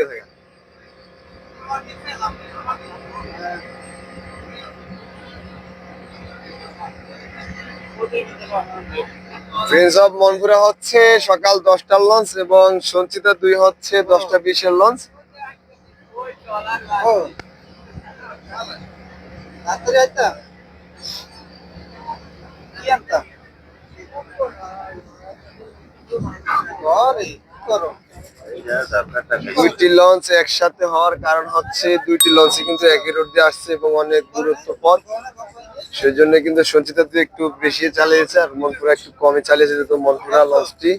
গেছে? অফ মনপুরা হচ্ছে সকাল দশটার লঞ্চ এবং সঞ্চিতা দুই হচ্ছে দশটা বিশের লঞ্চ দুইটি লঞ্চ একসাথে হওয়ার কারণ হচ্ছে দুইটি লঞ্চই কিন্তু একই রোড দিয়ে আসছে এবং অনেক দূরত্ব পথ। সেই জন্য কিন্তু সঞ্চিতা একটু বেশি চালিয়েছে আর মনপুরা একটু কমে চালিয়েছে যেহেতু মনপুরা লঞ্চটি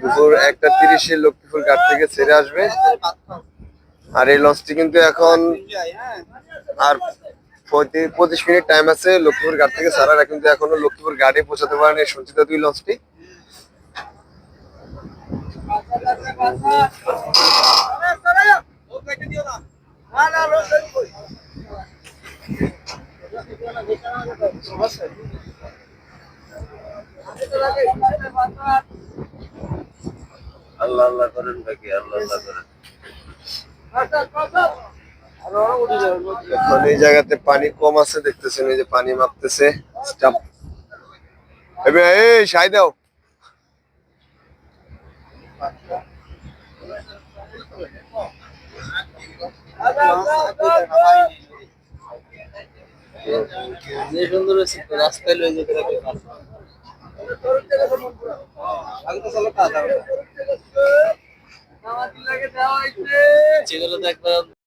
দুপুর একটা তিরিশে লক্ষ্মীপুর ঘাট থেকে ছেড়ে আসবে। আর এই লঞ্চটি কিন্তু এখন আর পঁচিশ মিনিট টাইম আছে লক্ষ্মীপুর ঘাট থেকে ছাড়ার। কিন্তু এখনও লক্ষ্মীপুর ঘাটে পৌঁছাতে পারেনি সঞ্চিতা দুই লঞ্চটি। আল্লাহ আল্লাহ করেন বাকি আল্লাহ আল্লাহ করেন। এই জায়গাতে পানি কম আছে, দেখতেছেন এই যে পানি মাপতেছে, স্টাফ। সাই দাও। সুন্দর রাস্তায় লয়ে যেতে যেগুলো দেখবেন